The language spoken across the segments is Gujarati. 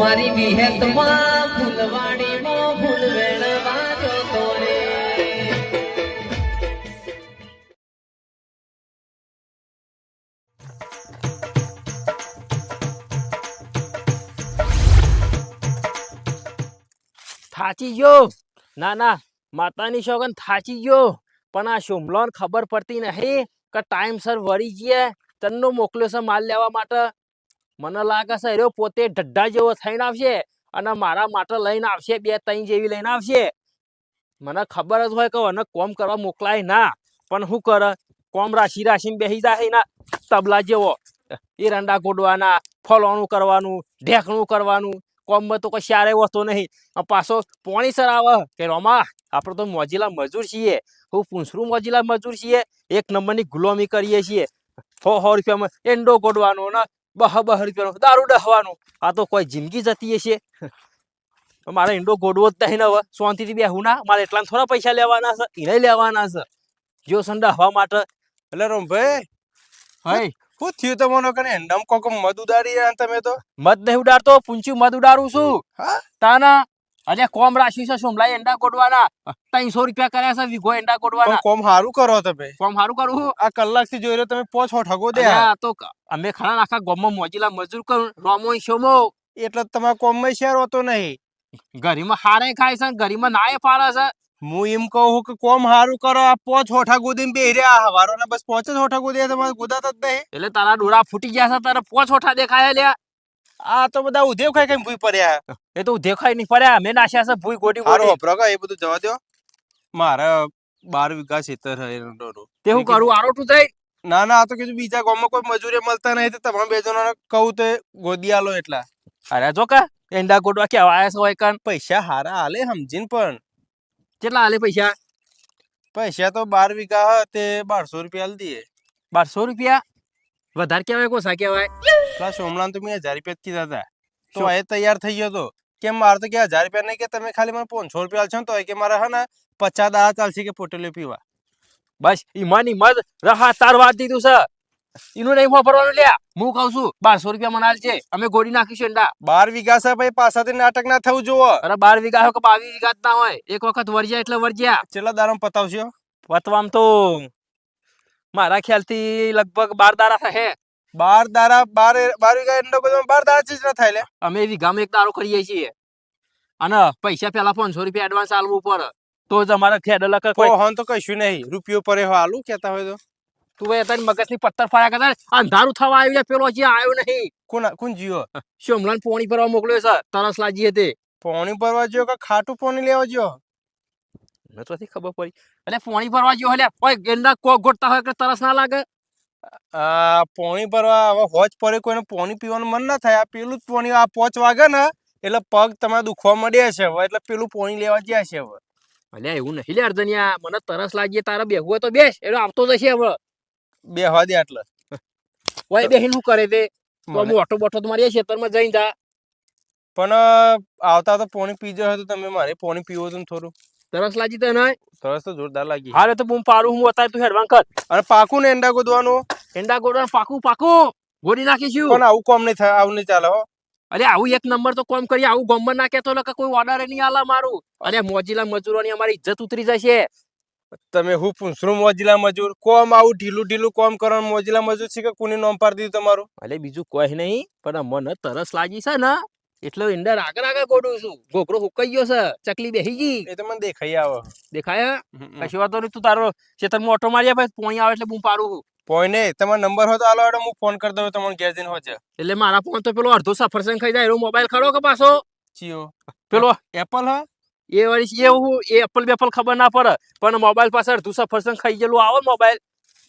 મારી વિહેતમાં ફૂલવાડીમાં ફૂલ વેણવા જતો રે થાચી ગયો. ના ના, માતાની શોગન થાચી ગયો. પણ આ શુમલોન ખબર પડતી નહીં કે ટાઈમસર વળી ગયા. તન્નો મોકલ્યો છે માલ લેવા માટે. મને લાગે છે એરો પોતે ઢઢ્ઢા જેવો થઈને આવશે અને મારા માટે લઈને આવશે, બે ત્રણ જેવી લઈને આવશે. મને ખબર જ હોય કે મને કોમ કરવા મોકલાય ના. પણ શું કરે? કોમ રાશી રાશીને બેસી જાય ના, તબલા જેવો. એરંડા ગોડવાના ફલોણું કરવાનું, ઢેકણું કરવાનું. કોમમાં તો કોઈ શારે હોતો નહીં. પાછો પોણી સર આવે કે રોમા, આપણે તો મોજીલા મજૂર છીએ. હું પૂંછરું મોજીલા મજૂર છીએ. એક નંબરની ગુલામી કરીએ છીએ. સો સો રૂપિયામાં એંડો ગોડવાનો ને બહ બહ રૂપિયાનો દારૂ ડહવાનું. આ તો કોઈ જિંદગી જતી હશે. મારે ઈંડો ગોડવો જ નહીં હવે. શાંતિથી બેહું ના. મારે એટલા થોડા પૈસા લેવાના છે. એને લેવાના છે. જો સંડા હવા માટે. એટલે રોમભાઈ હઈ. શું થયું તમારો કને એંડમ કોક મદ ઉડાડી તમે તો? મધ નહીં ઉડાડતો. પૂંચ્યું મધ ઉડાડું છું. હા? તાના અરે કોમ રાશિ છે સોમલાઈ એંડા કોડવાના ત્રણસો રૂપિયા કર્યા છે વીઘો એંડા કોડવાના કોમ સારું કરો તમે. કોમ સારું કરું? આ કલાકથી જોઈ રહ્યો તમે પોચ ઠગો દે. તો અમે ખાના આખા ગામમાં મોજીલા મજૂર કરું રોમો શોમો. એટલે તમારા કોમમાં શેર હોતો નહીં. ગરીમાં હારે ખાય છે ગરીમાં નાય પાડે છે. હું એમ કહું કે કોમ સારું કરો આ પોચ હોઠા ગુદી બે રહ્યા હવારો ને બસ પોચ જ હોઠા ગુદી તમારે ગુદાતા જ નહીં. એટલે તારા ડોરા ફૂટી ગયા છે તારા પોચ હોઠા દેખાયા લ્યા. આ તો બધા ઉધેવ ખાઈ ખાઈ ભૂઈ પડ્યા. એ તો દેખાય નહીં પડ્યા. મેં નાખ્યા છે ભૂઈ ગોટી ગોટી. પ્રગા એ બધું જવા દો મારે બાર વીઘા ખેતર હે. તે હું કરું આરોટું થઈ? ના ના આ તો કીધું બીજા ગામમાં કોઈ મજૂરી મળતા નહીં તો તમામ બે જણાને કહું તો ગોદી આલો એટલા. અરે જો કા એંડા ગોડવા કે આયા હોય કાન પૈસા હારા હાલે સમજીને પણ. કેટલા આલે પૈસા? પૈસા તો બાર વીઘા હ તે બારસો રૂપિયા આલી દઈએ. બારસો રૂપિયા? વધારે કેવાય કોસા કહેવાય? પેલા હમણાં તો મેં હજાર રૂપિયા કીધા હતા તો એ તૈયાર થઈ ગયો તો. કેમ મારે તો કે હજાર રૂપિયા નહીં કે તમે ખાલી મને પાંચસો રૂપિયા આલશો તો કે મારે હે ને પચાસ દા ચાલશે કે પોટેલીઓ પીવા. બસ ઈમાની મત રહા તાર વાત દીધું છે. એનું નહીં વાપરવાનું લ્યા. હું કહું છું બારસો રૂપિયા મનાલ છે. અમે ગોળી નાખીશું એંડા. બાર વીઘા છે ભાઈ પાછાથી નાટક ના થવું જોવો અરે બાર વીઘા હોય કે બાવીસ વીઘા ના હોય. એક વખત વરજ્યા એટલે વરજ્યા કેટલા દાડા પતાવશો? પતવામ તો મારા ખ્યાલથી લગભગ બાર દારા થશે. બાર દાડા બાર બાર વીઘા એંડો બધો બાર દારા ચીજ ના થાય લે. અમે વીઘામાં એક દારો કરીએ છીએ. અને પૈસા પેલા પાંચસો રૂપિયા એડવાન્સ આલવું પડે તો જ અમારે ખેડલા કે કોઈ હોન તો કશું નહીં. રૂપિયો પરે હો આલુ કેતા હોય તો. તું ભાઈ તારી મગજની પથ્થર ફાયા કરતા અંધારું થવા આવ્યું છે, પેલો હજી આવ્યો નહીં. કોણ કોણ જીવો શોમલાન પોણી ભરવા મોકલ્યો છે. તરસ લાગી હતી. પોણી ભરવા જ્યો કે ખાટું પોણી લેવા જ્યો? મને તો નથી ખબર પડી. એટલે પોણી ભરવા ગયો એટલે કોઈ ગેંડા કોક ગોટતા હોય કે તરસ ના લાગે? આ પોણી ભરવા હવે હોજ પડે કોઈને પોણી પીવાનું મન ના થાય. આ પેલું જ પોણી આ પોચ વાગે ને એટલે પગ તમારે દુખવા મળ્યા છે હવે. એટલે પેલું પોણી લેવા જ્યાં છે હવે. અલ્યા એવું નહીં લે અર્જનિયા મને તરસ લાગી તારે બેહવું હોય તો બેસ. એટલે આવતો જશે હવે. બેહવા દે એટલે ઓય બેહીન શું કરે તે? હું ઓટો બોટો તો મારી ખેતરમાં જઈને જા. પણ આવતા તો પોણી પીજો હોય તો તમે મારે પોણી પીવો તો થોડું. તરસ લાગી તને નહીં સરસ તો જોરદાર લાગી. હારે તો બૂમ પારું હું અત્યારે તું હેડવાન કર. અરે પાકું ને એંડા ગોદવાનો? એંડા ગોડવાનું પાકું પાકું. ગોડી નાખીશું. પણ આવું કોમ નહીં થાય આવું નહીં ચાલે હો. અરે આવું એક નંબર તો કોમ કરી આવું ગમમાં નાખે તો એટલે કોઈ ઓર્ડર નહીં આલા મારું. અરે મોજીલા મજૂરોની અમારી ઇજ્જત ઉતરી જશે. તમે હું પૂછરું મોજીલા મજૂર? કોમ આવું ઢીલું ઢીલું કોમ કરવાનું મોજીલા મજૂર છે કે કોની નોમ પાડી દીધું તમારું? અરે બીજું કોઈ નહીં પણ મને તરસ લાગી છે ને. એટલે ઈંડા આગળ આગળ ગોડું છું. ગોગરો હુકાઈ ગયો છે. ચકલી બેહી ગઈ. એ તો મને દેખાઈ આવે. દેખાય. કશી વાતો નહીં તું તારો ખેતરમાં ઓટો માર્યા ભાઈ પોણી આવે એટલે હું પાડું છું. નહીં તમારો નંબર હોય તો આલો એટલે હું ફોન કરી દઉં તમને ઘેર જઈને હોજે એટલે મારા ફોન તો પેલો અડધો સફરસન ખાઈ જાય એનો મોબાઈલ ખરો કે પાછો? ચિયો. પેલો? એપલ હા? એ વળી એ હું એ એપલ બેપલ ખબર ના પડે. પણ મોબાઈલ પાસે અડધું સફરસન ખાઈ ગયેલું આવે મોબાઈલ.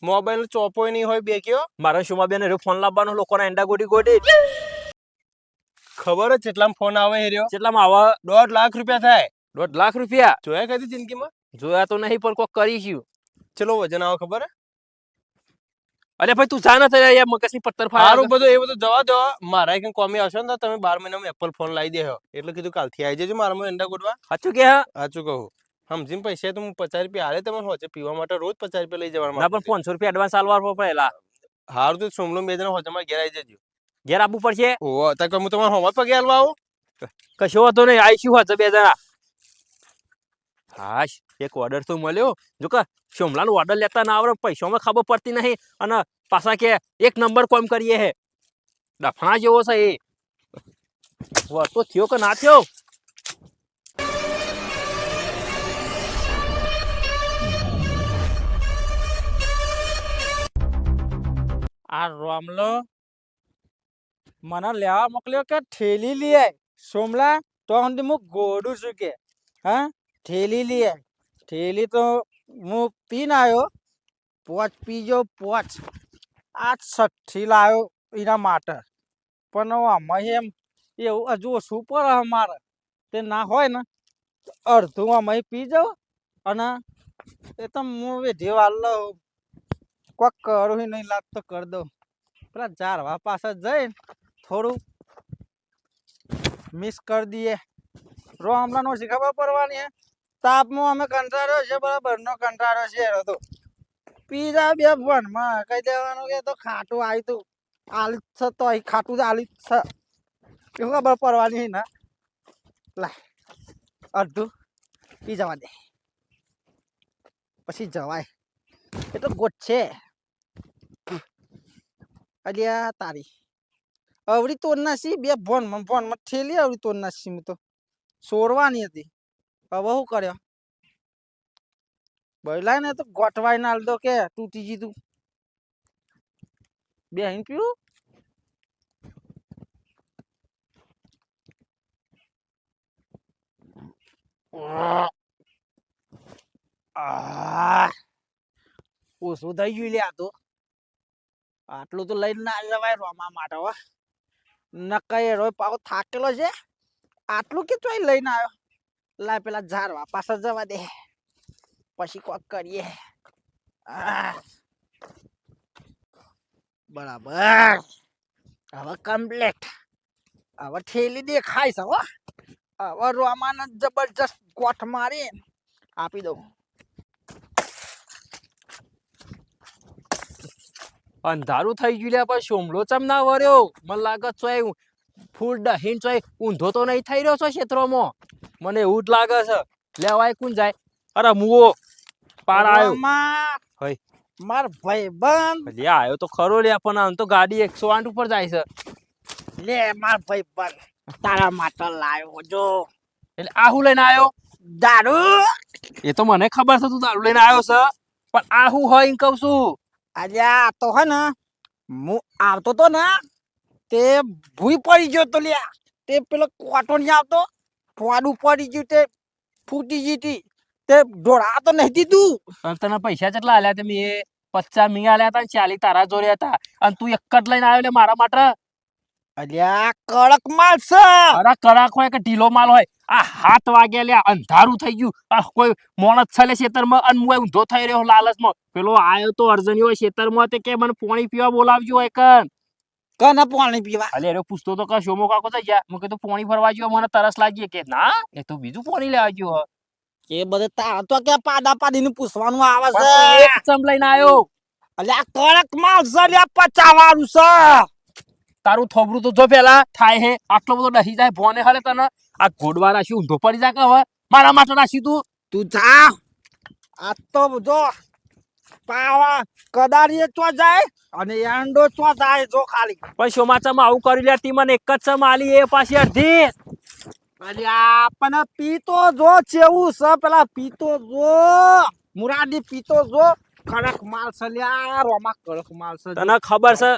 મોબાઈલ ચોપોય નહીં હોય બે કયો મારા શુમાબેન ફોન લાવવાનો લોકોના એંડા ગોડી ગોડી. ખબર જ કેટલામાં ફોન આવે હેર્યો કેટલામાં આવે દોઢ લાખ રૂપિયા થાય. દોઢ લાખ રૂપિયા? જોયા કદી જિંદગીમાં? જોયા તો નહીં પણ કોક કરીશું ચલો વજન આવે ખબર હે? અરે ભાઈ તું જા ના તને યાર મગજની સારું ફાડો બધું એ બધું જવા દો. મારા કઈ કોમી આવશે ને તમે બાર મહિનામાં એપલ ફોન લાવી દેહો એટલે કીધું કાલથી આવી જજો મારામાં એંડા ગોડવા. સાચું કે હા? સાચું કહું. સમજીમ પૈસા તો હું પચાસ રૂપિયા હાલે તમને હોજે. પીવા માટે રોજ પચાસ રૂપિયા લઈ જવાના ના પણ પાંચસો રૂપિયા એડવાન્સ આલવા પડેલા હારું તો સોમલો બે જણા હોચે મારે ઘેર આવી જજો. ઘેર આપવું પડશે? ઓહો તો હું તમારા હોમા પગે હાલવા આવું. કશો વાંધો નહીં આવીશું હોત બે જણા? હાશ એક ઓર્ડર તો મળ્યો. જો કે સોમલાનો ઓર્ડર લેતા ના આવડે પૈસામાં ખબર પડતી નહીં. અને પાછા કે એક નંબર કોમ કરીએ હે. ડફણા જેવો છે એ. વર્તો થયો કે ના થયો? આ રોમલો મને લેવા મોકલ્યો કે ઠેલી લઈ આય. સોમલા, તો સુધી હું ગોડું છું કે. હા? ઠેલી લઈ આય. ઠેલી તો હું પીને આવ્યો પોચ પીજો, પોચ. આ છઠ્ઠી લાવ્યો એના માટે. પણ આમાં એમ એવું હજુ ઓછું પડે અમારે તે ના હોય ને અડધું આમાં પી જાઉં અને એ તો હું વેઢી વાર લઉં. કોક કરું નહીં લાગતો, કરી દઉં. પેલા ઝાડવા પાસે જઈને થોડું મિસ કરી દઈએ. રો, હમણાં ઓછી ખબર પડવાની હે. તાપમાં અમે કંટાળ્યો છે, બરાબર. નો કંટાળ્યો છે તો. પીઝા બે ભણમાં કહી દેવાનું કે તો ખાટું આવ્યું તું. આલી છે તો અહીં ખાટું આલી છે એવું ખબર પડવાની ને? લાય, અડધું પી દે. પછી જવાય. એ તો ગોઠ છે. અલ્યા તારી. અવળી તોડ નાસી બે ભોન ભોનમાં ઠેલી અવળી તોડ નાસી હું તો. સોરવાની હતી. હવે શું કર્યો? બૈલાય ને તો ગોઠવાઈ ના દો કે તૂટી જીધું. બે હિન પીવું ઓછું થઈ ગયું લે આ તો. આટલું તો લઈને ના જવાય રોમા માટે હો નકાઈ રોય પાવ થાકેલો છે. આટલું કે ચોય લઈને આવ્યો. લાય પેલા ઝાડવા પાછા જવા દે. પછી કોક કરીએ. બરાબર. હવે કમ્પ્લેટ હવે ઠેલી દેખાય છે હો. હવે રોમાન જબરજસ્ત ગોઠ મારી આપી દઉં. અંધારું થઈ ગયું લ્યા પણ સોમલો ચમ ના વર્યો? મને લાગે ચોય ફૂલ દહીન ચોય ઊંધો તો નહીં થઈ રહ્યો છો ક્ષેત્રોમાં? મને એવું જ લાગે છે. લેવાય કુન જાય? અરે મુઓ પાર આવ્યો હઈ. માર ભાઈ ભાઈબંધ લે આવ્યો તો ખરો લે પણ આમ તો ગાડી એકસો આઠ ઉપર જાય છે. લે માર બન તારા માટે લાવ્યો જો. એટલે આ હું લઈને આવ્યો દારૂ. એ તો મને ખબર છે તું દારૂ લઈને આવ્યો છે. પણ આ હું હોય એમ કહું છું. અલ્યા આ તો હે ને, હું આવતો તો ને, તે ભૂઈ પડી ગયો તો લ્યા. તે પેલો કોટો નહીં આવતો, ફોડું પડી ગયું તે, ફૂટી ગઈ હતી. તે ઢોળા તો નહીં દીધું. તને પૈસા કેટલા આલ્યા તમે એ પચાસ મી આલ્યા હતા ચાલી તારા જોડે હતા. અને તું એક જ લઈને આવ્યો મારા માટે? અલ્યા કડક માલ છે. અરે કડક હોય કે ઢીલો માલ હોય. આ હાથ વાગ્યા લ્યા અંધારું થઈ ગયું. આ કોઈ મોણસ છલે ખેતરમાં અને હું ઊંધો થઈ રહ્યો લાલચમાં. પેલો આયો તો અર્જની હોય ખેતરમાં તે કે મને પાણી પીવા બોલાવજો હોય કન કને પાણી પીવા? અલે એરો પૂછતો તો કશો શોમો કાકો થઈ ગયા મેં કીધું પાણી ભરવા ગયો મને તરસ લાગી. કે ના એ તો બીજું પાણી લેવા ગયો કે બધે તા તો કે પાડા પાડીને પૂછવાનું આવે છે. એક ચમ લઈને આવ્યો અલ્યા કડક માલ છે લ્યા પચા વાળું છે. તારું થોબરું તો જો પેલા થાય હે. આટલો બધો ડહી જાય ભોને હલે તને. આ ઘોડવા રાશી ઊંધો પડી જાય કે હવે. મારા માટે રાશી તું. તું જા. આ તો જો પાવા કદારીએ ચો જાય અને એંડો ચો જાય જો ખાલી. પણ સોમાચામાં આવું કરી લે તી મને એક જ ચમ આલી એ પાછી અડધી. અરે આપણને પીતો જો ચેવું છે? પેલા પીતો જો. મુરાદી પીતો જો. કડક માલ છે લ્યા રોમા કડક માલ છે તને ખબર છે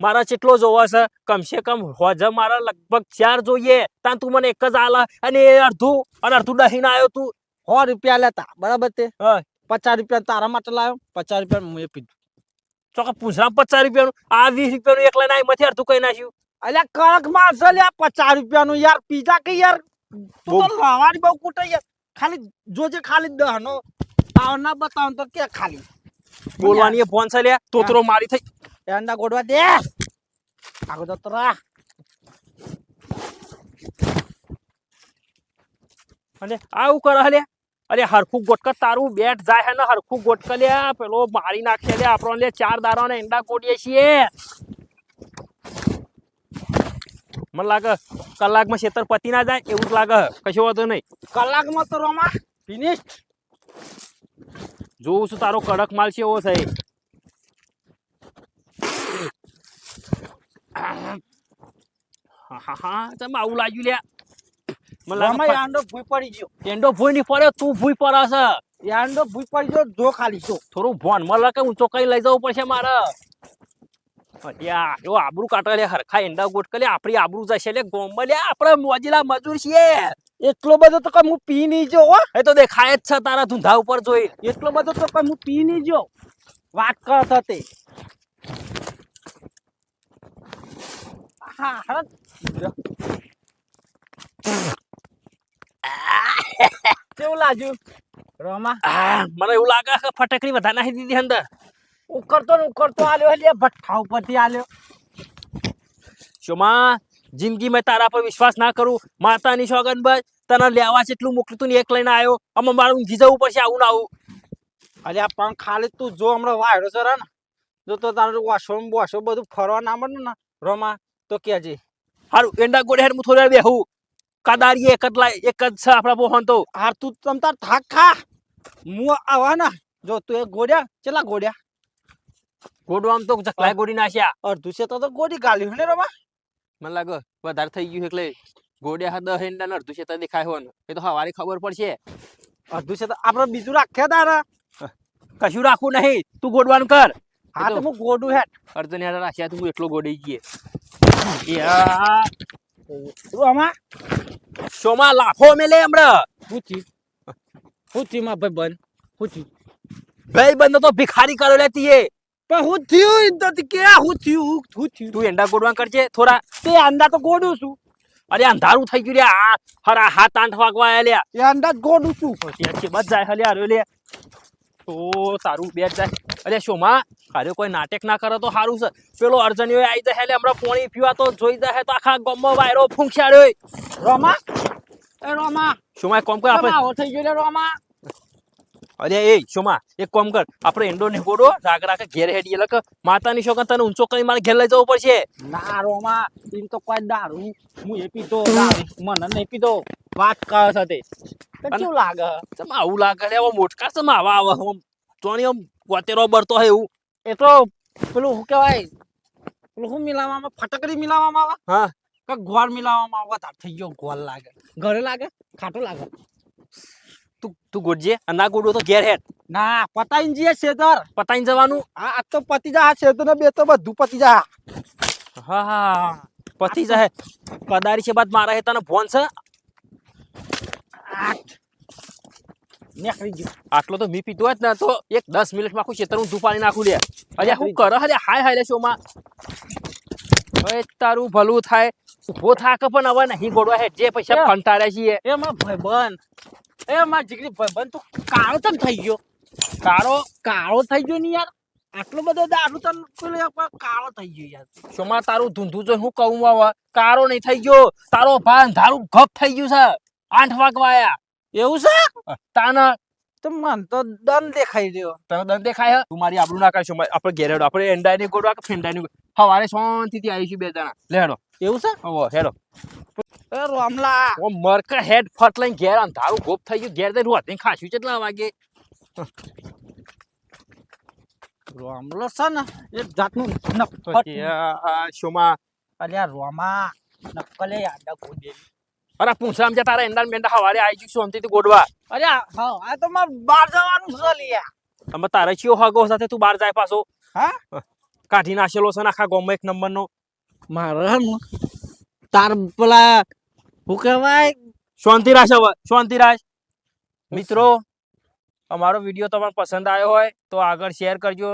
મારા ચેટલો જોવો છે કમસે કમ હોજ મારા લગભગ ચાર જોઈએ. તાન તું મને એક જ આલા અને એ અડધું અને અડધું દહીને આવ્યો તું. સો રૂપિયા લેતા બરાબર તે? પચાસ રૂપિયા તારા માટે લાવ્યો પચાસ રૂપિયા હું એ પીધું ચોકે પૂછરા પચાસ રૂપિયાનું આ વીસ રૂપિયાનું એક લઈને આવી માંથી અડધું કઈ નાખ્યું? અલ્યા કડક માલ છે લ્યા પચાસ રૂપિયાનું યાર પીઝા કે યાર? તું તો બહુ- લાવાની બહુ કૂટે યાર. ખાલી જોજે ખાલી દહનો આવ ના બતાવ તો કે ખાલી. બોલવાની ફોન છે લ્યા તોતરો મારી થઈ. એંડા ગોડવા દે. આગળ જતો રા અને આવું કરે હલે અરે હરખું ગોટક તારું બેટ જાય હે ને હરખું ગોટક લે પેલો મારી નાખે લે આપણો લે ચાર દારા ને ઈંડા ગોડીએ છીએ. મને લાગે કલાકમાં છેતર પતી ના જાય એવું જ લાગે. કશો વાંધો નહીં. કલાકમાં તો રોમા ફિનિશ જોઉં છું તારો કડક માલ છે એવો છે. હા હા હા આવું લાગ્યું લ્યા. મને યાંડો ભૂઈ પડી ગયો. એંડો ભૂઈ નહીં પડ્યો તું ભૂઈ પડે છે યાંડો ભૂઈ પડી ગયો જો ખાલી જો. થોડું ભોન મળે કે ઊંચો કઈ લઈ જવું પડશે મારે. યા એવો આબરૂ કાઢે લે હરખા એંડા ગોટ કરે આપણી આબરૂ જશે લે ગોમમાં લે આપણે મોજીલા મજૂર છીએ. એટલો બધો તો કઈ હું પી નહીં જો હો. એ તો દેખાય જ છે તારા ધૂંધા ઉપર જોઈ એટલો બધો તો કઈ હું પી નહીં જો વાત કર હતી હા હા. કેવું લાગ્યું રોમા? આ, મને એવું લાગે કે ફટકડી વધારે નાખી દીધી અંદર. ઉકરતો ને ઉકરતો આલ્યો એટલે ભઠ્ઠા ઉપરથી આલ્યો. શોમાં જિંદગી મેં તારા પર વિશ્વાસ ના કરું. માતાની સોગન બસ તને લેવા જેટલું મોકલું તું ને એક લઈને આવ્યો. આમાં મારું ઊંઘી જવું પડશે આવું ના આવું. અલ્યા પણ ખાલી તું જો હમણાં વાયરો છે ને જો તો તારું વાસો વાસો બધું ફરવા ના મળે ને રોમા. તો કેજે હારું એંડા ગોડે હેડ હું થોડી વાર બેહું કદારી એક જ લાય એક જ છે આપણા બોહન તો. હાર તું તમ તાર થાક ખા. હું આવા ના જો તું એ ગોડ્યા ચેલા ગોડ્યા ગોડવામ તો જકલાય ગોડી નાખ્યા. અડધું છે તો તો ગોડી ગાલ્યું ને રમા. મને લાગે વધારે થઈ ગયું એટલે ગોડ્યા હા દહ એંડા ને અડધું છે દેખાય હોવાનું. એ તો હવારી ખબર પડશે. અડધું છે તો આપણે બીજું રાખ્યા તારા. કશું રાખવું નહીં. તું ગોડવાનું કર. હા તો હું ગોડું હેઠ અર્જન યાર રાખ્યા તું એટલો ગોડી ગયે. યા રોમા શોમાં લાફો મેલે હમણાં પૂછી પૂછી માં ભાઈ બન પૂછી ભાઈ બંધ તો ભિખારી કરો લેતી એ પણ હું થયું એમ તો કે હું થયું હું થયું તું એંડા ગોડવા કરજે થોડા તે અંદા તો ગોડું છું અરે અંધારું થઈ ગયું આ હરા હાથ આંઠ વાગવા આયા એ અંદા ગોડું છું પછી બસ જાય હલ્યા હારો લે તો તારું બેટ જાય અરે શોમાં અરે કોઈ નાટક ના કરે તો સારું છે. પેલો અર્જનીઓ આવી જાય લે હમણાં પોણી પીવા તો જોઈ જાય તો આખા ગમો વાયરો ફૂંક્યાડ્યો રોમા? એ રોમા. શોમાં કોમ કર આપણે થઈ ગયો રોમા. અરે એ શોમાં એક કોમ કર આપણે એન્ડો ને ગોડો રાગ કે ઘેર હેડી એટલે કે માતાની શોકન તને ઊંચો કરી મારે ઘેર લઈ જવું પડશે. ના રોમા તું તો કોઈ દારૂ હું એ પીતો મને નહીં પીતો વાત કરે છે તે કેવું લાગે? આવું લાગે મોટકા છે આવા આવે ચોણી આમ ગોતેરો બરતો હે એવું. એ તો પેલું શું કહેવાય? પેલું શું મિલાવવામાં ફટકડી મિલાવવામાં આવે? હા. કે ગોળ મિલાવવામાં આવે? તાર થઈ ગયો ગોળ લાગે. ઘરે લાગે? ખાટો લાગે? તું તું ગોડજે ના ગોડો તો ઘેર હેડ. ના પતાઈને જઈએ છેતર. પતાઈને જવાનું? આ આ તો પતી જા છેતર ને બે તો બધું પતી જા. હા હા. પતી જાય કદારી છે બાદ મારા હે તને ફોન છે. આઠ. નીકળી ગયો. આટલો તો મી પીતો જ ને તો એક દસ મિનિટમાં આખું ખેતર હું પાણી નાખું લે. અરે હું કરે? હલે હાય હાય લે શોમાં. હવે તારું ભલું થાય. ઊભો થાક પણ હવે નહીં ગોડવા હે. જે પૈસા ફંટાડ્યા છીએ. એ માં ભાઈબંધ. એ માં જીગરી ભાઈબંધ તું કાળો તમ થઈ ગયો. કાળો? કાળો થઈ ગયો ને યાર. આટલો બધો દારૂ તન કાળો થઈ ગયો યાર. શોમાં તારું ધૂંધું જોઈ હું કહું હવે? કાળો નહીં થઈ ગયો. તારો ભાન ધારું ગપ થઈ ગયું છે. આઠ વાગવાયા એવું છે? તાના તો મન તો દંડ દેખાઈ રહ્યો. તને દંડ દેખાય? તું મારી આબરૂ ના કાઢ શોમાં આપણે ઘેરેડો આપણે એંડા ની ગોડવા કે ફેંડા ની હવારે શાંતિથી આવીશું બે જણા. લે હેડો. એવું છે? ઓ હેડો. એ રોમલા. ઓ મરકા હેડ ફટ લઈને ઘેર અંધારું ગોપ થઈ ગયું ઘેર દઈ રોતે ખાશું કેટલા વાગે. રોમલો છે ને એક જાતનું નફટ. શોમાં. અલ્યા રોમા નકલે આડા ગોડેલી અરે પૂછામ જા તારા એંડા મેંડા હવારે આવી જઈશું શાંતિથી ગોડવા. અરે હા આ તો માર બહાર જવાનું છે લિયા. અમે તારે ચિયો હગો સાથે તું બહાર જાય પાછો. હા? કાઢી નાખેલો છે આખા ગામમાં એક નંબર નો મારા તાર પેલા શું કહેવાય? શાંતિ રાખ હવે શાંતિ રાખ મિત્રો અમારો વીડિયો તમને પસંદ આવ્યો હોય તો આગળ શેર કરજો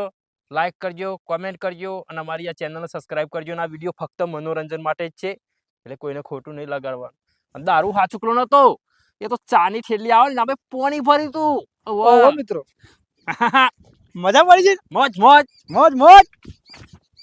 લાઈક કરજો કોમેન્ટ કરજો અને અમારી આ ચેનલને સબસ્ક્રાઇબ કરજો અને આ વીડિયો ફક્ત મનોરંજન માટે જ છે. એટલે કોઈને ખોટું નહીં લગાડવાનું. દારૂ હાચુકલો નતો એ તો ચાની થેલી આવે ને આપણે પોણી ભરી તું. ઓહો મિત્રો. મજા પડી છે મોજ મોજ. મોજ મોજ.